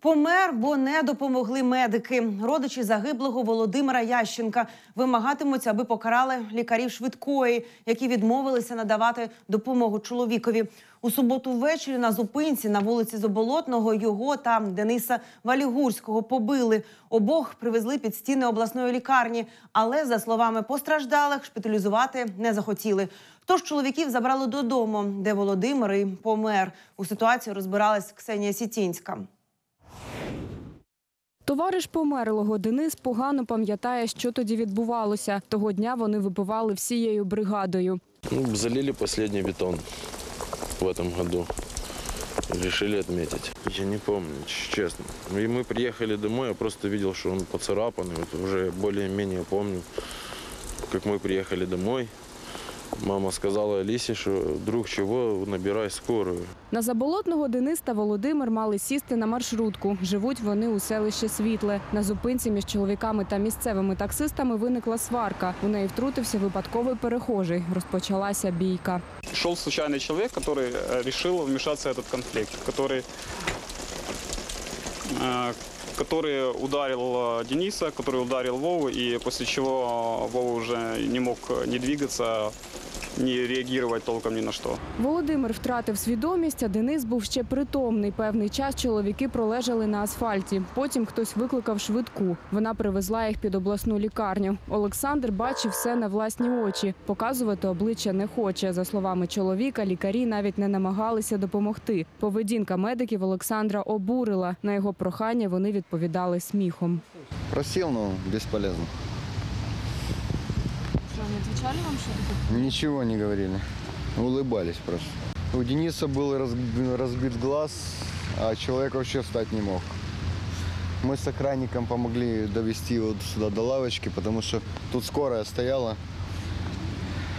Помер, бо не допомогли медики. Родичі загиблого Володимира Ященка вимагатимуть, аби покарали лікарів швидкої, які відмовилися надавати допомогу чоловікові. У суботу ввечері на зупинці на вулиці Заболотного його та Дениса Валігурського побили. Обох привезли під стіни обласної лікарні, але за словами постраждалих, шпиталізувати не захотіли. Тож чоловіків забрали додому, де Володимир і помер. У ситуації розбиралась Ксенія Сітінська. Товариш померлого Денис погано пам'ятає, що тоді відбувалося. Того дня вони випивали всією бригадою. Ну, залили последний бетон в этом году. Решили отметить. Я не помню, ч- честно. И мы приехали домой, я просто видел, что он поцарапанный. Вот уже более-менее помню, как мы приехали домой. Мама сказала Алисе, что вдруг чего, набирай скорую. На заболотного Денис та Володимир мали сісти на маршрутку. Живуть вони у селищі Світле. На зупинці між чоловіками та місцевими таксистами виникла сварка. У неї втрутився випадковий перехожий. Розпочалася бійка. Шел случайный человек, который э, решил вмешаться в этот конфликт, который, э, который ударил э, Дениса, который ударил Вову, и после чего Вова уже не мог э, не двигаться, не реагировать толком ни на что. Володимир втратив свідомість, а Денис був ще притомний. Певний час чоловіки пролежали на асфальті. Потім хтось викликав швидку. Вона привезла їх під обласну лікарню. Олександр бачив все на власні очі. Показувати обличчя не хоче. За словами чоловіка, лікарі навіть не намагалися допомогти. Поведінка медиків Олександра обурила. На його прохання вони відповідали сміхом. Просил, но бесполезно Що не відповідали вам що? Ничего не говорили. Улыбались просто. У Дениса был разг- разбит глаз, а человек вообще встать не мог. Мы с охранником помогли довести его сюда до лавочки, потому что тут скорая стояла.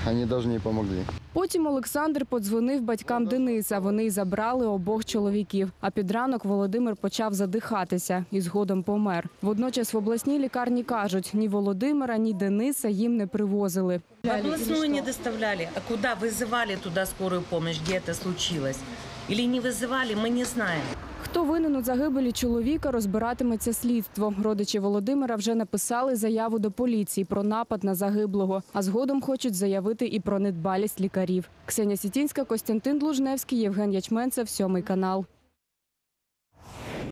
Они даже не помогли. Потім Олександр подзвонив батькам Дениса. Вони й забрали обох чоловіків. А під ранок Володимир почав задихатися і згодом помер. Водночас в обласній лікарні кажуть, ні Володимира, ні Дениса їм не привозили. В областную не доставляли. А куда вызывали туда скорую помощь, где это случилось? Или не вызывали, мы не знаем. Хто винен у загибелі чоловіка, розбиратиметься слідство. Родичі Володимира вже написали заяву до поліції про напад на загиблого, а згодом хочуть заявити і про недбалість лікарів. Ксенія Сітінська, Костянтин Длужневський, Євген Ячменцев, сьомий канал.